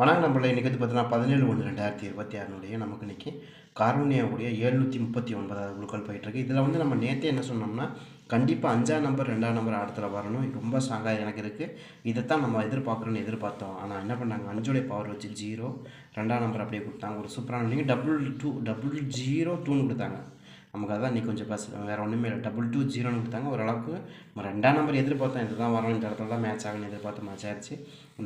வணக்கம் நம்மள இன்றைக்கி வந்து பார்த்தீங்கன்னா பதினேழு ஒன்று ரெண்டாயிரத்தி இருபத்தி ஆறுனுடைய நமக்கு இன்றைக்கி கார்முனியாவுடைய எழுநூற்றி முப்பத்தி ஒன்பதாவது குழுக்கள் போயிட்டுருக்கு. இதில் வந்து நம்ம நேற்றே என்ன சொன்னோம்னா கண்டிப்பாக அஞ்சாம் நம்பர் ரெண்டாம் நம்பர் ஆடத்தில் வரணும். ரொம்ப ஸ்ட்ராங்காக எனக்கு இருக்குது இதைத்தான் நம்ம எதிர்பார்க்குறோன்னு எதிர்பார்த்தோம். ஆனால் என்ன பண்ணாங்க? அஞ்சோடைய பவர் வச்சு ஜீரோ ரெண்டாம் நம்பர் அப்படியே கொடுத்தாங்க. ஒரு சூப்பரான நீங்கள் டபுள் டூ டபுள் ஜீரோ டூன்னு கொடுத்தாங்க. நமக்கு அதான் நீ கொஞ்சம் ப்ளஸ் வேறு ஒன்றுமே இல்லை. டபுள் டூ ஜீரோன்னு கொடுத்தாங்க. ஓரளவுக்கு நம்ம ரெண்டாம் நம்பர் எதிர்பார்த்தோம். இதுதான் வரும். இந்த இடத்துல தான் மேட்ச் ஆகணும் எதிர்பார்த்து மேட்ச் ஆயிடுச்சு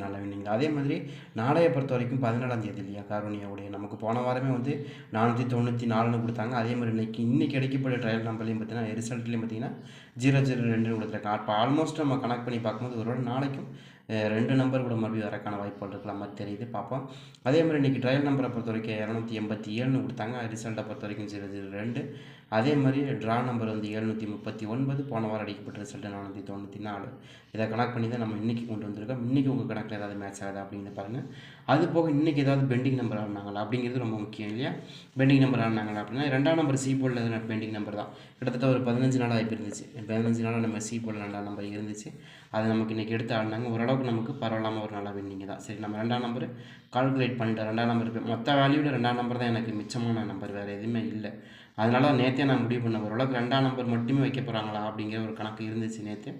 நல்ல வின்னிங் அதே மாதிரி நாளைய பொறுத்த வரைக்கும் பதினேழாம் தேதி இல்லையா? காரோனியாவுடைய நமக்கு போன வாரமே வந்து நானூற்றி தொண்ணூற்றி நாலுன்னு கொடுத்தாங்க. அதே மாதிரி இன்றைக்கி இன்றைக்கி கிடைக்கப்பட்ட ட்ரையல் நம்பர்லையும் பார்த்தீங்கன்னா ரிசல்ட்லேயும் பார்த்தீங்கன்னா ஜீரோ ஜீரோ ரெண்டுன்னு கொடுத்துருக்காங்க. அப்போ ஆல்மோஸ்ட் நம்ம கனெக்ட் பண்ணி பார்க்கும்போது ஒரு நாளைக்கும் ரெண்டு நம்பர் கூட மறுபடியும் வரக்கான வாய்ப்புகள் இருக்கிற மாதிரி தெரியுது பார்ப்போம். அதே மாதிரி இன்றைக்கி ட்ரையல் நம்பரை பொறுத்த வரைக்கும் இரநூத்தி எண்பத்தி ஏழுன்னு கொடுத்தாங்க. ரிசல்ட்டை பொறுத்த வரைக்கும் ஜீரோ ஜீரோ ரெண்டு. அதே மாதிரி ட்ரா நம்பர் வந்து எழுநூற்றி முப்பத்தி ஒன்பது போன வாரம் அடிக்கப்பட்ட ரிசல்ட்டு நானூற்றி தொண்ணூற்றி நாலு. இதை கணக்கு பண்ணி தான் நம்ம இன்றைக்கி கொண்டு வந்திருக்கோம். இன்றைக்கி உங்கள் கணக்கில் ஏதாவது மேட்ச் ஆகுதா அப்படின்னு பாருங்கள் அது போக இன்றைக்கி ஏதாவது பெண்டிங் நம்பர் ஆடினாங்களா அப்படிங்கிறது ரொம்ப முக்கியம் இல்லையா? பெண்டிங் நம்பர் ஆடினாங்களா அப்படின்னா ரெண்டாம் நம்பர் சி போர்டில் பெண்டிங் நம்பர் தான். கிட்டத்தட்ட ஒரு பதினஞ்சு நாள் இப்போ இருந்துச்சு. பதினஞ்சு நாளாக நம்ம சீ போல் நல்லா நம்பர் இருந்துச்சு. அது நமக்கு இன்றைக்கி எடுத்து ஆடினாங்க. ஓரளவுக்கு நமக்கு பரவாயில்லாமல் ஒரு நல்ல வின்னிங் தான் சரி நம்ம ரெண்டாம் நம்பர் கால்குலேட் பண்ணிட்டோம் ரெண்டாம் நம்பர் மொத்த வேல்யூவில் ரெண்டாம் நம்பர் தான் எனக்கு மிச்சமான நம்பர் வேறு எதுவுமே இல்லை. அதனால நேற்றே நான் முடிவு பண்ணேன். ஓரளவுக்கு ரெண்டாம் நம்பர் மட்டுமே வைக்க போகிறாங்களா அப்படிங்கிற ஒரு கணக்கு இருந்துச்சு நேற்று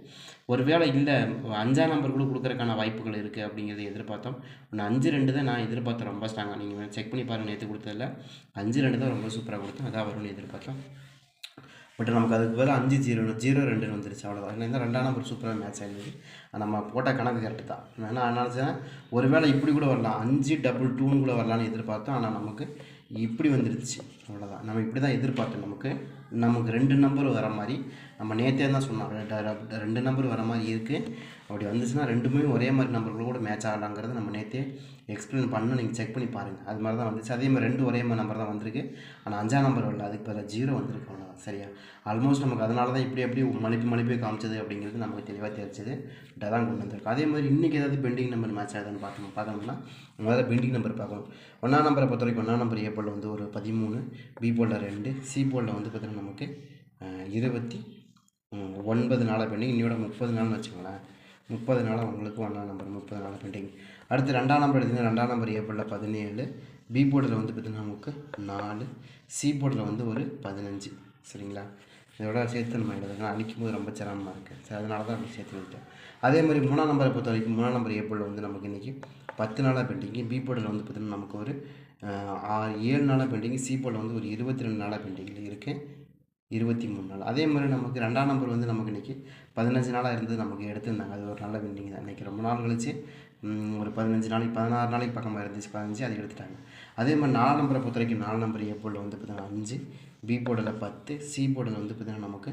ஒருவேளை இல்லை அஞ்சாம் நம்பர் கூட கொடுக்குறக்கான வாய்ப்புகள் இருக்குது அப்படிங்கிறத எதிர்பார்த்தோம். ஒன்று அஞ்சு ரெண்டு தான் நான் எதிர்பார்த்தேன். ரொம்ப ஸ்ட்ராங்காக நீங்கள் செக் பண்ணி பாருங்கள் நேற்று கொடுத்ததில்ல அஞ்சு ரெண்டு தான் ரொம்ப சூப்பராக கொடுத்தேன். அதான் வரும்னு எதிர்பார்த்தோம். பட் நமக்கு அதுக்கு பதிலாக அஞ்சு ஜீரோ ஜீரோ ரெண்டுன்னு வந்துருச்சு. அவ்வளோதான் ஏன்னா ரெண்டாம் நம்பர் சூப்பராக மேட்ச் ஆகிடுது நம்ம போட்ட கணக்கு கரெக்டு தான். ஏன்னா நினச்சேன் ஒருவேளை இப்படி கூட வரலாம். அஞ்சு டபுள் டூன்னு கூட வரலான்னு எதிர்பார்த்தோம். ஆனால் நமக்கு இப்படி வந்துருச்சு. அவ்வளோதான் நம்ம இப்படி தான் எதிர்பார்த்தோம். நமக்கு நமக்கு ரெண்டு நம்பர் வர மாதிரி நம்ம நேற்றே தான் சொன்னோம். ரெண்டு- நம்பர் வர மாதிரி இருக்குது அப்படி வந்துச்சுன்னா ரெண்டுமே ஒரே மாதிரி நம்பர்கள் கூட மேட்ச் ஆகலாங்கிறத நம்ம நேற்றே எக்ஸ்பிளைன் பண்ண நீங்கள் செக் பண்ணி பாருங்கள் அது மாதிரி தான் வந்துச்சு. அதே மாதிரி ரெண்டு ஒரே மாதிரி நம்பர் தான் வந்திருக்கு. ஆனால் அஞ்சாம் நம்பர் வரல. அதுக்கு பதிலாக ஜீரோ வந்திருக்கு சரியா? ஆல்மோஸ்ட் நமக்கு அதனால தான் இப்படி எப்படி மலிப்பு மலிப்பி காமிச்சது அப்படிங்கிறது நமக்கு தெளிவாக தெரிஞ்சது. தான் கொண்டு வந்திருக்கு அதே மாதிரி இன்றைக்கி ஏதாவது பெண்டிங் நம்பர் மேட்ச் ஆகுதுன்னு பார்த்தோம் பார்க்கணும்னா முதல்ல பெண்டிங் நம்பர் பார்க்கணும். ஒன்றாம் நம்பரை பொறுத்த வரைக்கும் ஒன்றாம் நம்பர் ஏ போலில் வந்து ஒரு பதிமூணு பி போலில் ரெண்டு சி போலில் வந்து பார்த்திங்கன்னா நமக்கு இருபத்தி ஒன்பது நாளாக பெண்டிங் இன்னையோட முப்பது நாள்னு வச்சுக்கோங்களேன். முப்பது நாளாக உங்களுக்கு ஒன்றாம் நம்பர் முப்பது நாள் பெண்டிங் அடுத்து ரெண்டாம் நம்பர் எடுத்தீங்கன்னா ரெண்டாம் நம்பர் ஏப்ரலில் பதினேழு. பி போர்டில் வந்து பார்த்திங்கன்னா நமக்கு நாலு. சி போர்டில் வந்து ஒரு பதினஞ்சு. சரிங்களா? இதோட சேர்த்து நம்ம எழுதுனா அழிக்கும் போது ரொம்ப சிரமமாக இருக்குது சரி அதனால தான் அப்படி சேர்த்து விட்டேன் அதே மாதிரி மூணாம் நம்பரை பொறுத்த வரைக்கும் மூணாம் நம்பர் ஏப்ரலில் வந்து நமக்கு இன்றைக்கி பத்து நாளாக பெண்டிங்கு பி போர்டில் வந்து பார்த்திங்கன்னா நமக்கு ஒரு ஆறு ஏழு நாளாக பெண்டிங் சி போர்டில் வந்து ஒரு இருபத்தி ரெண்டு நாளாக பெண்டிங்கில் இருக்குது இருபத்தி மூணு நாள். அதே மாதிரி நமக்கு ரெண்டாம் நம்பர் வந்து நமக்கு இன்றைக்கி பதினஞ்சு நாளாக இருந்து நமக்கு எடுத்திருந்தாங்க. அது ஒரு நல்ல வின்னிங் தான். இன்றைக்கி ரொம்ப நாள் கழிச்சு ஒரு பதினஞ்சு நாளைக்கு பதினாறு நாளைக்கு பக்கமாக இருந்துச்சு. பதினஞ்சு அதை எடுத்துட்டாங்க. அதே மாதிரி நாலு நம்பரை பொறுத்த வரைக்கும் நாலு நம்பர் ஏ போர்டில் வந்து பார்த்தீங்கன்னா அஞ்சு பி போர்டில் பத்து சி போர்டில் வந்து பார்த்தீங்கன்னா நமக்கு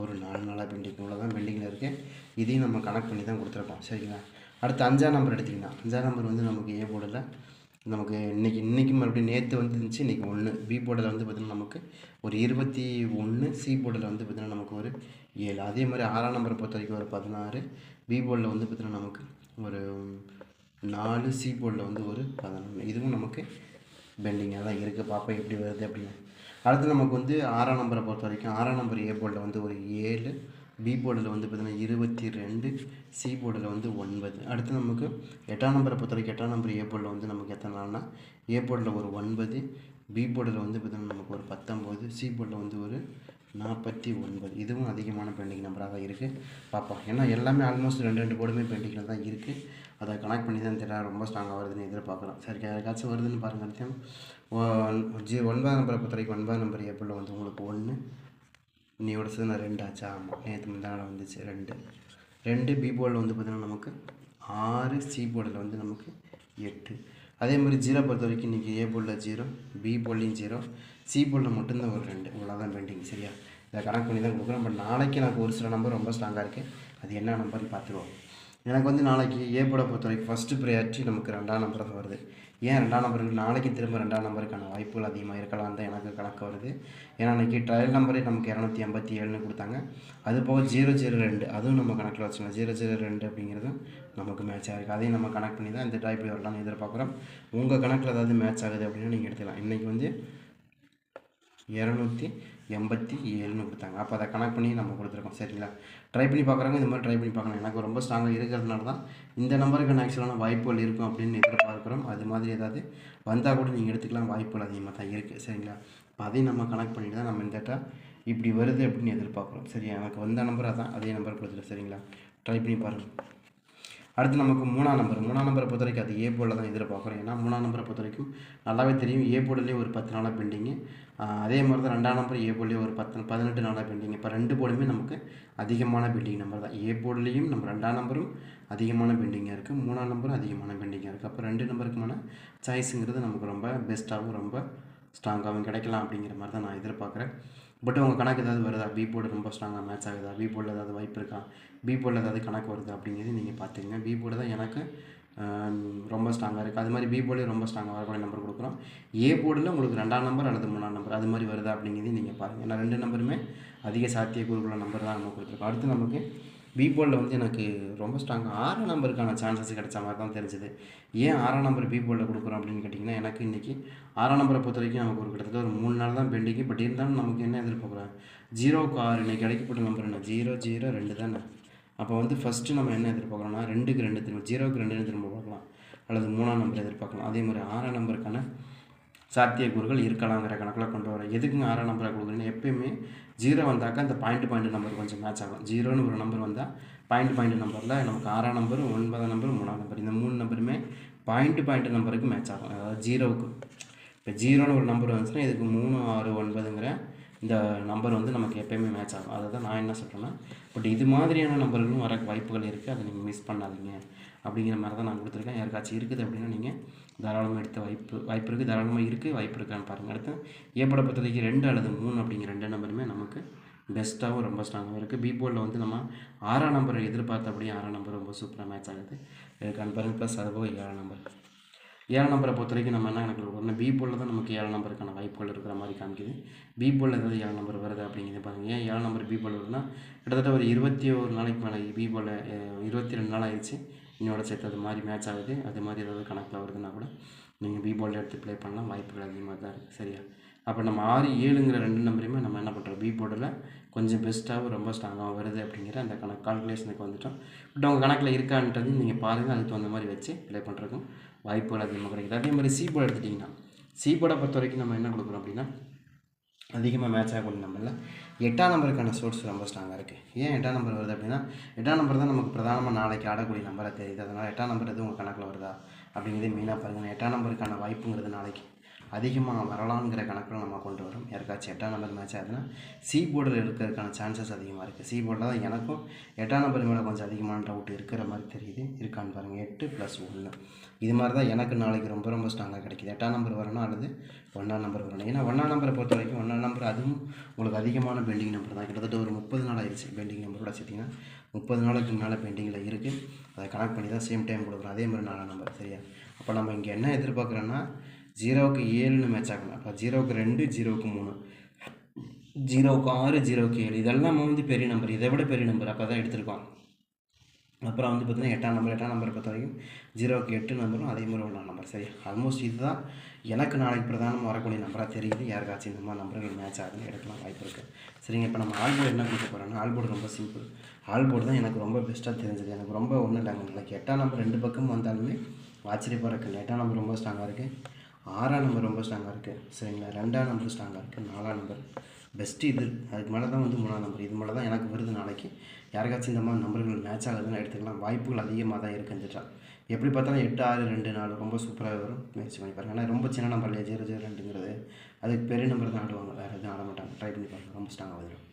ஒரு நாலு நாளாக பெண்டிங் இவ்வளோதான் பெண்டிங்கில் இருக்குது இதையும் நம்ம கனெக்ட் பண்ணி தான் கொடுத்துருக்கோம். சரிங்களா? அடுத்து அஞ்சாம் நம்பர் எடுத்திங்கன்னா அஞ்சாம் நம்பர் வந்து நமக்கு ஏ போர்டில் நமக்கு இன்றைக்கி இன்றைக்கி மறுபடியும் நேற்று வந்துருந்துச்சு. இன்றைக்கி ஒன்று பி போர்டில் வந்து பார்த்திங்கன்னா நமக்கு ஒரு இருபத்தி ஒன்று சி போர்டில் வந்து பார்த்திங்கன்னா நமக்கு ஒரு ஏழு. அதே மாதிரி ஆறாம் நம்பரை பொறுத்த வரைக்கும் ஒரு பதினாறு. பி போர்டில் வந்து பார்த்திங்கன்னா நமக்கு ஒரு நாலு சி போர்டில் வந்து ஒரு பதினொன்று இதுவும் நமக்கு பெண்டிங்காக தான் இருக்குது பார்ப்போம் எப்படி வருது அப்படின்னு. அடுத்து நமக்கு வந்து ஆறாம் நம்பரை பொறுத்த வரைக்கும் ஆறாம் நம்பர் ஏ போர்டில் வந்து ஒரு ஏழு பி போர்டில் வந்து பார்த்திங்கன்னா இருபத்தி ரெண்டு சி போர்டில் வந்து ஒன்பது. அடுத்து நமக்கு எட்டாம் நம்பரை பொறுத்தவரைக்கும் எட்டாம் நம்பர் ஏ போர்டில் வந்து நமக்கு எத்தனை நாள்னா ஏ போர்டில் ஒரு ஒன்பது பி போர்டில் வந்து பார்த்திங்கன்னா நமக்கு ஒரு பத்தொம்போது சி போர்டில் வந்து ஒரு நாற்பத்தி ஒன்பது இதுவும் அதிகமான பெண்டிங் நம்பராக தான் இருக்குது பார்ப்போம். ஏன்னா எல்லாமே ஆல்மோஸ்ட் ரெண்டு ரெண்டு போர்டுமே பெண்டிங்கில் தான் இருக்குது அதை கனெக்ட் பண்ணி தான் தெரியல ரொம்ப ஸ்ட்ராங்காக வருதுன்னு எதிர்பார்க்குறோம். சரி யாருக்காச்சும் வருதுன்னு பாருங்கள் ஜி ஒன்பதாம் நம்பரை பொறுத்த வரைக்கும் ஒன்பதாம் நம்பர் ஏப்பிளில் வந்து உங்களுக்கு ஒன்று இன்னையோட சேர்ந்து ரெண்டாச்சா ரெண்டு ஆச்சா? ஆமாம் நேற்று முந்தான வந்துச்சு ரெண்டு. ரெண்டு பி போர்டில் வந்து பார்த்திங்கன்னா நமக்கு ஆறு சி போர்டில் வந்து நமக்கு எட்டு. அதே மாதிரி ஜீரோ பொறுத்த வரைக்கும் இன்றைக்கி ஏ போர்டில் ஜீரோ பி போர்ட்லேயும் ஜீரோ சி போர்டில் மட்டும்தான் ஒரு ரெண்டு. இவ்வளோதான் பெண்டிங் சரியா? இதை கணக்கு பண்ணி தான் கொடுக்குறோம் பட் நாளைக்கு எனக்கு ஒரு சில நம்பர் ரொம்ப ஸ்ட்ராங்காக இருக்குது அது என்ன நம்பர்னு பார்த்துருவோம். எனக்கு வந்து நாளைக்கு ஏ போர்டை பொறுத்த வரைக்கும் ஃபஸ்ட்டு ப்ரையாரிட்டி நமக்கு ரெண்டாம் நம்பர் தான் வருது. ஏன் ரெண்டாம் நம்பருக்கு நாளைக்கு திரும்ப ரெண்டாம் நம்பருக்கான வாய்ப்புகள் அதிகமாக இருக்கலாம் தான் எனக்கு கணக்கு வருது. ஏன்னா அன்றைக்கி ட்ரையல் நம்பரே நமக்கு இரநூத்தி எண்பத்தி ஏழுன்னு கொடுத்தாங்க. அது போக ஜீரோ ஜீரோ ரெண்டு அதுவும் நம்ம கணக்கில் வச்சுக்கலாம் ஜீரோ ஜீரோ ரெண்டு அப்படிங்கிறதும் நமக்கு மேட்ச் ஆகிருக்கு அதையும் நம்ம கனெக்ட் பண்ணி தான் இந்த டைப்பில் வரலாம்னு எதிர்பார்க்குறோம். உங்கள் கணக்கில் ஏதாவது மேட்ச் ஆகுது அப்படின்னா நீங்கள் எடுத்துக்கலாம். இன்றைக்கி வந்து இரநூத்தி எண்பத்தி ஏழுன்னு கொடுத்தாங்க. அப்போ அதை கனெக்ட் பண்ணி நம்ம கொடுத்துருக்கோம். சரிங்களா? ட்ரை பண்ணி பார்க்குறவங்க இந்த மாதிரி ட்ரை பண்ணி பார்க்கணும். எனக்கு ரொம்ப ஸ்ட்ராங்காக இருக்கிறதுனால தான் இந்த நம்பருக்கு ஆக்சுவலான வாய்ப்புகள் இருக்கும் அப்படின்னு எதிர்பார்க்குறோம். அது மாதிரி ஏதாவது வந்தால் கூட நீங்கள் எடுத்துக்கலாம். வாய்ப்புகள் அதிகமாக தான் இருக்குது சரிங்களா? இப்போ அதையும் நம்ம கனெக்ட் பண்ணிட்டு தான் நம்ம இந்த டேட்டா இப்படி வருது அப்படின்னு எதிர்பார்க்குறோம். சரியா? எனக்கு வந்த நம்பர் அதான். அதே நம்பர் கொடுத்துட்டு சரிங்களா? ட்ரை பண்ணி பாருங்கள் அடுத்து நமக்கு மூணாம் நம்பர் மூணாம் நம்பரை பொறுத்த வரைக்கும் அது ஏ போர்டில் தான் எதிர்பார்க்குறோம். ஏன்னா மூணாம் நம்பரை பொறுத்த வரைக்கும் நல்லாவே தெரியும். ஏ போர்டுலேயே ஒரு பத்து நாளாக பெண்டிங்கு அதே மாதிரி தான் ரெண்டாம் நம்பர் ஏ போர்ட்லேயே ஒரு பத்து பதினெட்டு நாளாக பெண்டிங் இப்போ ரெண்டு போர்டுமே நமக்கு அதிகமான பெண்டிங் நம்பர் தான். ஏ போர்டுலேயும் நம்ம ரெண்டாம் நம்பரும் அதிகமான பெண்டிங்காக இருக்குது மூணாம் நம்பரும் அதிகமான பெண்டிங்காக இருக்குது அப்போ ரெண்டு நம்பருக்குமான சாய்ஸுங்கிறது நமக்கு ரொம்ப பெஸ்ட்டாகவும் ரொம்ப ஸ்ட்ராங்காகவும் கிடைக்கலாம் அப்படிங்கிற மாதிரி தான் நான் எதிர்பார்க்குறேன். பட் உங்கள் கணக்கு ஏதாவது வருதா? பி போர்டு ரொம்ப ஸ்ட்ராங்காக மேட்ச் ஆகுதா? பி போர்டில் ஏதாவது வாய்ப்பு இருக்கா? பி போர்டில் ஏதாவது கணக்கு வருது? அப்படிங்கிறது நீங்கள் பார்த்துக்கங்க. பி போர்டு தான் எனக்கு ரொம்ப ஸ்ட்ராங்காக இருக்குது அது மாதிரி பி போர்டில் ரொம்ப ஸ்ட்ராங்காக வரக்கூடிய நம்பர் கொடுக்குறோம். ஏ போர்டில் உங்களுக்கு ரெண்டாம் நம்பர் அல்லது மூணாம் நம்பர் அது மாதிரி வருதா அப்படிங்கிறதையும் நீங்கள் பாருங்கள் ஏன்னா ரெண்டு நம்பருமே அதிக சாத்தியக்கூறுள்ள நம்பர் தான் நம்ம கொடுத்துருக்கோம் அடுத்து நமக்கு பி வந்து எனக்கு ரொம்ப ஸ்ட்ராங்காக ஆறாம் நம்பருக்கான சான்சஸ் கிடைச்ச மாதிரி தான் தெரிஞ்சுது. ஏன் ஆறாம் நம்பர் பி கொடுக்குறோம் அப்படின்னு கேட்டிங்கன்னா எனக்கு இன்றைக்கி ஆறாம் நம்பரை பொறுத்த வரைக்கும் நமக்கு ஒரு கிட்டத்தட்ட ஒரு மூணு நாள் தான் பெண்டிங்கு பட் இருந்தாலும் நமக்கு என்ன எதிர்பார்க்குறோம்? ஜீரோக்கு ஆறு இன்றைக்கி கிடைக்கப்பட்ட நம்பர் என்ன? ஜீரோ ஜீரோ ரெண்டு தானே? அப்போ வந்து ஃபஸ்ட்டு நம்ம என்ன எதிர்பார்க்குறோம்னா ரெண்டுக்கு ரெண்டு திரும்ப ஜீரோக்கு ரெண்டுன்னு திரும்ப பார்க்கலாம். அல்லது மூணாம் நம்பர் எதிர்பார்க்கலாம். அதே மாதிரி ஆறாம் நம்பருக்கான சாத்தியக்கூறுகள் இருக்கலாங்கிற கணக்கில் கொண்டு வரேன் எதுக்குங்க ஆறாம் நம்பரை கொடுக்குறீங்கன்னா எப்பயுமே ஜீரோ வந்தாக்கா அந்த பாயிண்ட் பாயிண்ட் நம்பர் கொஞ்சம் மேட்ச் ஆகும். ஜீரோன்னு ஒரு நம்பர் வந்தால் பாயிண்ட் பாயிண்ட் நம்பரில் நமக்கு ஆறாம் நம்பர் ஒன்பதாம் நம்பர் மூணாம் நம்பர் இந்த மூணு நம்பருமே பாயிண்ட் பாயிண்ட் நம்பருக்கு மேட்ச் ஆகும். அதாவது ஜீரோவுக்கு இப்போ ஜீரோன்னு ஒரு நம்பர் வந்துச்சுன்னா இதுக்கு மூணு ஆறு ஒன்பதுங்கிற இந்த நம்பர் வந்து நமக்கு எப்பயுமே மேட்ச் ஆகும். அதை தான் நான் என்ன சொல்கிறேன்னா பட் இது மாதிரியான நம்பர்களும் வர வாய்ப்புகள் இருக்குது அதை நீங்கள் மிஸ் பண்ணாதீங்க. அப்படிங்கிற மாதிரி தான் நான் கொடுத்துருக்கேன். யாருக்காச்சும் இருக்குது அப்படின்னா நீங்கள் தாராளமாக எடுத்த வாய்ப்பு வாய்ப்பு இருக்குது தாராளமாக இருக்குது வாய்ப்பு இருக்கான்னு பாருங்கள் அடுத்து ஏப்பட பொறுத்த வரைக்கும் ரெண்டு அல்லது மூணு அப்படிங்கிற ரெண்டு நம்பருமே நமக்கு பெஸ்ட்டாகவும் ரொம்ப ஸ்ட்ராங்காகவும் இருக்குது பி போர்டில் வந்து நம்ம ஆறாம் நம்பரை எதிர்பார்த்தபடியே ஆறாம் நம்பர் ரொம்ப சூப்பராக மேட்ச் ஆகுது. இருக்கான்னு ப்ளஸ் அதுபோக ஏழாம் நம்பர் ஏழாம் நம்பரை பொறுத்த வரைக்கும் நம்ம என்ன கணக்கில் வரணும் பி போலில் தான் நமக்கு ஏழாம் நம்பருக்கான வாய்ப்புகள் இருக்கிற மாதிரி காமிக்குது. பி போலில் ஏதாவது ஏழாம் நம்பர் வருது அப்படிங்கிறது பாருங்கள் ஏன் ஏழாம் நம்பர் பி போல் வருதுன்னா கிட்டத்தட்ட ஒரு இருபத்தி ஒரு நாளைக்கு மேலே பி போல் இருபத்தி ரெண்டு நாள் ஆயிடுச்சு. இன்னோட சேர்த்து அது மாதிரி மேட்ச் ஆகுது. அது மாதிரி ஏதாவது கணக்கில் வருதுன்னா கூட நீங்கள் பி போலில் எடுத்து ப்ளே பண்ணலாம். வாய்ப்புகள் அதிகமாக தான் இருக்குது சரியா? அப்போ நம்ம ஆறு ஏழுங்கிற ரெண்டு நம்பரையுமே நம்ம என்ன பண்ணுறோம் பி போர்டில் கொஞ்சம் பெஸ்ட்டாகவும் ரொம்ப ஸ்ட்ராங்காகவும் வருது அப்படிங்கிற அந்த கணக்கு கால்குலேஷனுக்கு வந்துட்டோம். பட் உங்கள் கணக்கில் இருக்கான்றது நீங்கள் பாருங்கள் அதுக்கு தகுந்த மாதிரி வச்சு ப்ளே பண்ணுறதுக்கும் வாய்ப்புகள் அதிகமாக கிடைக்குது. அதே மாதிரி சி போர்டு எடுத்துட்டிங்கன்னா சி போர்டை பொறுத்த வரைக்கும் நம்ம என்ன கொடுக்குறோம் அப்படின்னா அதிகமாக மேட்ச் ஆகக்கூடிய நம்பரில் எட்டாம் நம்பருக்கான சோர்ஸ் ரொம்ப ஸ்ட்ராங்காக இருக்குது ஏன் எட்டாம் நம்பர் வருது அப்படின்னா எட்டாம் நம்பர் தான் நமக்கு பிரதானமாக நாளைக்கு ஆடக்கூடிய நம்பராக தெரியுது. அதனால் எட்டாம் நம்பர் எதுவும் உங்கள் கணக்கில் வருதா அப்படிங்கிறது மெயினாக பாருங்கள் எட்டாம் நம்பருக்கான வாய்ப்புங்கிறது நாளைக்கு அதிகமாக வரலாங்கிற கணக்கில் நம்ம கொண்டு வரோம். யாருக்காச்சும் எட்டாம் நம்பர் மேட்ச் ஆகுதுன்னா சி போர்டில் இருக்கிறதுக்கான சான்சஸ் அதிகமாக இருக்குது சி போர்டில் தான் எனக்கும் எட்டாம் நம்பர் மேலே கொஞ்சம் அதிகமான டவுட் இருக்கிற மாதிரி தெரியுது. இருக்கான்னு பாருங்கள் எட்டு ப்ளஸ் ஒன்று இது மாதிரி தான் எனக்கு நாளைக்கு ரொம்ப ரொம்ப ஸ்ட்ராங்காக கிடைக்குது. எட்டாம் நம்பர் வரணும் அல்லது ஒன்றாம் நம்பர் வரணும். ஏன்னா ஒன்றாம் நம்பரை பொறுத்த வரைக்கும் ஒன்றாம் நம்பர் அதுவும் உங்களுக்கு அதிகமான பெண்டிங் நம்பர் தான். கிட்டத்தட்ட ஒரு முப்பது நாள் ஆயிடுச்சு பெண்டிங் நம்பரோட சேர்த்திங்கன்னா. முப்பது நாளுக்கு மேலே பெண்டிங்கில் இருக்குது அதை கனெக்ட் பண்ணி தான் சேம் டைம் கொடுக்குறோம். அதே மாதிரி நாலாம் நம்பர் சரியா? அப்போ நம்ம இங்கே என்ன எதிர்பார்க்குறோன்னா ஜீரோவுக்கு ஏழுன்னு மேட்ச் ஆகணும். அப்போ ஜீரோவுக்கு ரெண்டு ஜீரோவுக்கு மூணு. ஜீரோவுக்கு ஆறு ஜீரோவுக்கு ஏழு. இதெல்லாம் வந்து பெரிய நம்பர் இதை விட பெரிய நம்பர் அப்போ தான் எடுத்திருக்கோம். அப்புறம் வந்து பார்த்திங்கன்னா எட்டாம் நம்பர் எட்டாம் நம்பர் பொறுத்த வரைக்கும் ஜீரோவுக்கு எட்டு நம்பரும் அதே மாதிரி ஒன்றாம் நம்பர் சரி ஆல்மோஸ்ட் இதுதான். எனக்கு நாளைக்கு பிரதானம் வரக்கூடிய நம்பராக தெரியுது. யாருக்காச்சும் இந்த மாதிரி நம்பர்கள் மேட்ச் ஆகுதுன்னு எடுக்கலாம் வாய்ப்பு இருக்குது சரிங்க இப்போ நம்ம ஆல்போர்டு என்ன கொடுக்க போகிறோம்னா ஆல்போர்டு ரொம்ப சிம்பிள் ஆல்போர்டு தான் எனக்கு ரொம்ப பெஸ்ட்டாக தெரிஞ்சது. எனக்கு ரொம்ப ஒன்றும் இல்லைங்க. நாளைக்கு எட்டாம் நம்பர் ரெண்டு பக்கம் வந்தாலுமே ஆச்சரியப்பாக இருக்குது எட்டாம் நம்பர் ரொம்ப ஸ்ட்ராங்காக இருக்குது ஆறாம் நம்பர் ரொம்ப ஸ்ட்ராங்காக இருக்குது சரிங்களா? ரெண்டாம் நம்பர் ஸ்ட்ராங்காக இருக்குது நாலாம் நம்பர் பெஸ்ட்டு இது. அதுக்கு மேலே தான் வந்து மூணாம் நம்பர் இது மேலே தான் எனக்கு வருது நாளைக்கு. யாருக்காச்சும் இந்த மாதிரி நம்பர்கள் மேட்ச் ஆகுதுன்னு எடுத்துக்கலாம். வாய்ப்புகள் அதிகமாக தான் இருக்குதுட்டா எப்படி பார்த்தாலும் எட்டு ஆறு ரெண்டு நாலு ரொம்ப சூப்பராக வரும். முயற்சி பண்ணி பாருங்கள் ஆனால் ரொம்ப சின்ன நம்பர் இல்லையா? ஜீரோ ஜீரோ ரெண்டுங்கிறது. அதுக்கு பெரிய நம்பர் தான் ஆடுவாங்க. வேறு எதுவும் ஆட மாட்டாங்க. ட்ரை பண்ணி பாருங்கள் ரொம்ப ஸ்ட்ராங்காக வந்துடும்